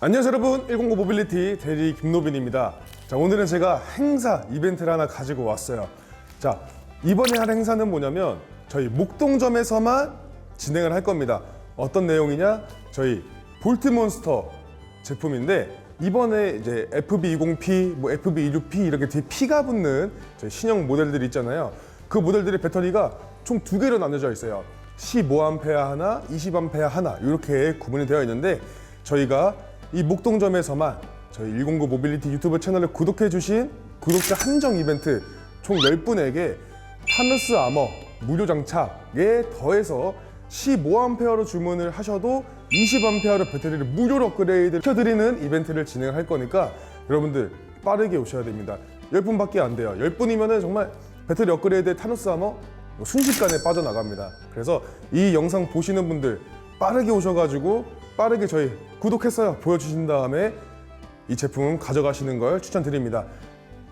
안녕하세요 여러분. 109 모빌리티 대리 김노빈입니다. 자 오늘은 제가 행사 이벤트를 하나 가지고 왔어요. 자 이번에 할 행사는 뭐냐면 저희 목동점에서만 진행을 할 겁니다. 어떤 내용이냐? 저희 볼트몬스터 제품인데 이번에 이제 FB20P, 뭐 FB26P 이렇게 뒤에 P가 붙는 저희 신형 모델들이 있잖아요. 그 모델들의 배터리가 총 두 개로 나눠져 있어요. 15A 하나, 20A 하나 이렇게 구분이 되어 있는데 저희가 이 목동점에서만 저희 109 모빌리티 유튜브 채널을 구독해 주신 구독자 한정 이벤트 총 10분에게 타누스 아머 무료 장착에 더해서 15A로 주문을 하셔도 20A로 배터리를 무료로 업그레이드 시켜드리는 이벤트를 진행할 거니까 여러분들 빠르게 오셔야 됩니다. 10분밖에 안 돼요. 10분이면 정말 배터리 업그레이드 타누스 아머 뭐 순식간에 빠져나갑니다. 그래서 이 영상 보시는 분들 빠르게 오셔가지고 빠르게 저희 구독했어요 보여주신 다음에 이 제품 가져가시는 걸 추천드립니다.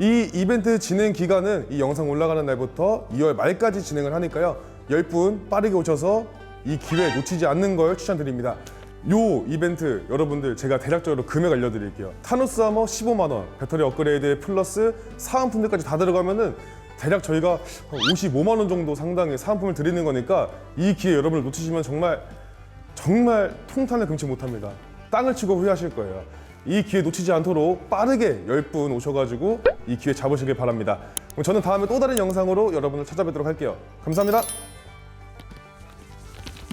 이 이벤트 진행 기간은 이 영상 올라가는 날부터 2월 말까지 진행을 하니까요. 10분 빠르게 오셔서 이 기회 놓치지 않는 걸 추천드립니다. 요 이벤트 여러분들 제가 대략적으로 금액 알려드릴게요. 타노스 아머 15만 원, 배터리 업그레이드 플러스 사은품들까지 다 들어가면은 대략 저희가 한 55만 원 정도 상당의 사은품을 드리는 거니까 이 기회 여러분을 놓치시면 정말 정말 통탄을 금치 못합니다. 땅을 치고 후회하실 거예요. 이 기회 놓치지 않도록 빠르게 10분 오셔가지고 이 기회 잡으시길 바랍니다. 저는 다음에 또 다른 영상으로 여러분을 찾아뵙도록 할게요. 감사합니다.